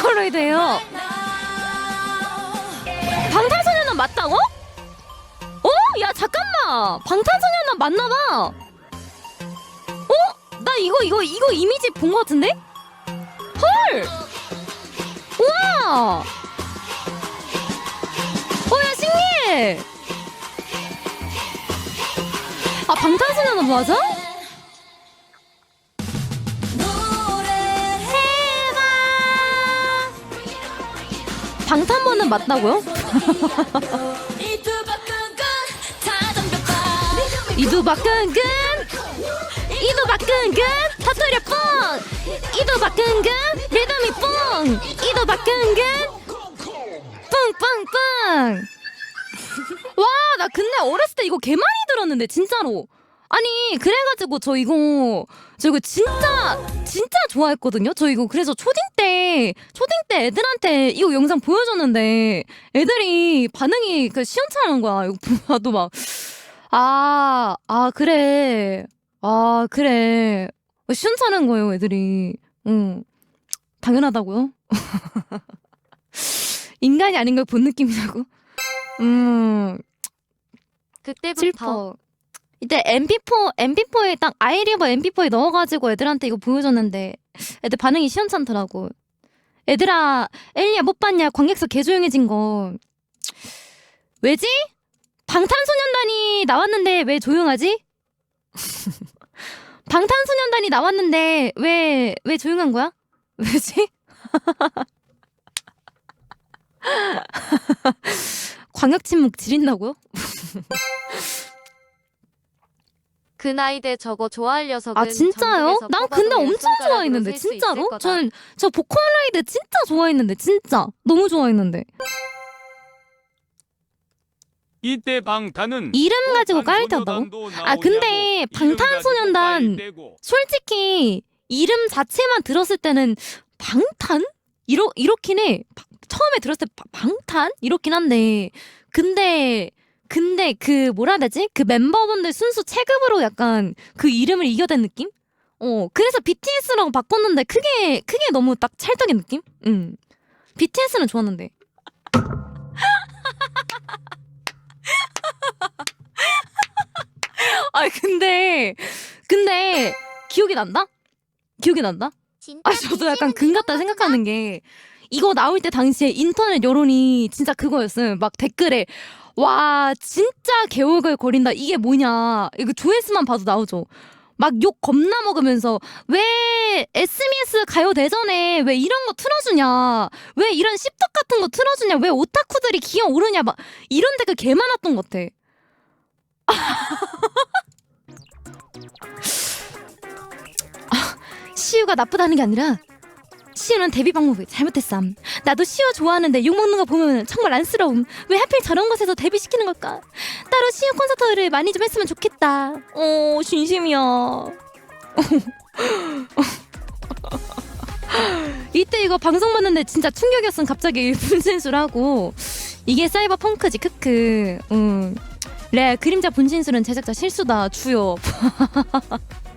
보컬로이드예요. 방탄소년단 맞다고? 어? 야 잠깐만. 방탄소년단 맞나 봐. 어? 나 이거 이거 이거 이미지 본것 같은데? 헐. 우와. 어야 신기해. 아 방탄소년단 맞아? 방탄번은 맞다고요? 이두박근근 이두박근근 터뜨려 뻥 이두박근근 리듬이 뻥 이두박근근 뻥뻥뻥 와나 근데 어렸을 때 이거 개 많이 들었는데 진짜로 아니 그래가지고 저 이거 저 이거 진짜 진짜 좋아했거든요 저 이거 그래서 초딩 때 초딩 때 애들한테 이거 영상 보여줬는데 애들이 반응이 그 시원찮은 거야 이거 봐도 막 아, 아, 그래. 아, 그래. 시원찮은 거예요, 애들이. 응. 당연하다고요? 인간이 아닌 걸 본 느낌이라고? 음, 그때부터 슬퍼. 이때 MP4, MP4에 딱 아이리버 MP4에 넣어가지고 애들한테 이거 보여줬는데 애들 반응이 시원찮더라고. 애들아, 엘리야 못 봤냐? 관객석 개 조용해진 거. 왜지? 방탄소년단이 나왔는데 왜 조용하지? 방탄소년단이 나왔는데 왜, 왜 조용한 거야? 왜지? 광역 침묵 지린다고요? 그 나이 대 저거 좋아할 녀석은 아 진짜요? 전국에서 난 근데 열 엄청 손가락으로 좋아했는데 셀수 있을 진짜로? 거다. 전저 보컬라이드 진짜 좋아했는데 진짜 너무 좋아했는데 이때 방탄은 이름 가지고 깔렸다고? 아 근데 방탄소년단 솔직히 이름 자체만 들었을 때는 방탄? 이러 이렇긴 해. 바- 처음에 들었을 때 바- 방탄 이렇긴 한데 근데 근데 그 뭐라 해야 되지? 그 멤버분들 순수 체급으로 약간 그 이름을 이겨낸 느낌? 어 그래서 BTS라고 바꿨는데 크게 크게 너무 딱 찰떡인 느낌? 응. BTS는 좋았는데. 아 근데 근데 기억이 난다? 기억이 난다? 아 저도 약간 금 같다 생각하는 게 이거 나올 때 당시에 인터넷 여론이 진짜 그거였어요. 막 댓글에 와 진짜 개월걸 거린다. 이게 뭐냐. 이거 조회수만 봐도 나오죠. 막 욕 겁나 먹으면서 왜 SBS 가요 대전에? 왜 이런 거 틀어주냐? 왜 이런 씹덕 같은 거 틀어주냐? 왜 오타쿠들이 기어 오르냐? 막 이런 댓글 개 많았던 것 같아. 시우가 나쁘다는 게 아니라 시우는 데뷔 방법이 잘못했삼. 나도 시우 좋아하는데 욕 먹는 거 보면 정말 안쓰러움. 왜 하필 저런 곳에서 데뷔시키는 걸까? 따로 시우 콘서트를 많이 좀 했으면 좋겠다. 어, 진심이야. 이때 이거 방송 봤는데 진짜 충격이었음 갑자기 분신술하고 이게 사이버 펑크지 크크. 음. 레 그림자 분신술은 제작자 실수다 주요.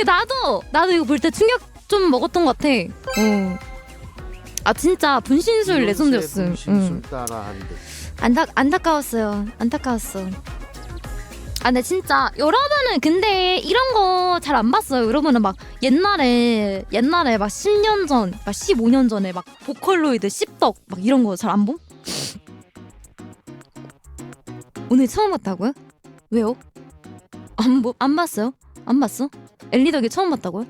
그 나도 나도 이거 볼 때 충격 좀 먹었던 것 같아. 어. 아 진짜 분신술 레전드였음. 응. 안타 안타까웠어요. 안타까웠어. 아 근데 진짜 여러분은 근데 이런 거 잘 안 봤어요. 여러분은 막 옛날에 옛날에 막 10년 전, 막 15년 전에 막 보컬로이드 씹덕 막 이런 거 잘 안 봄? 오늘 처음 봤다고요? 왜요? 안, 보, 안 봤어요? 안 봤어? 엘리덕이 처음 봤다고요?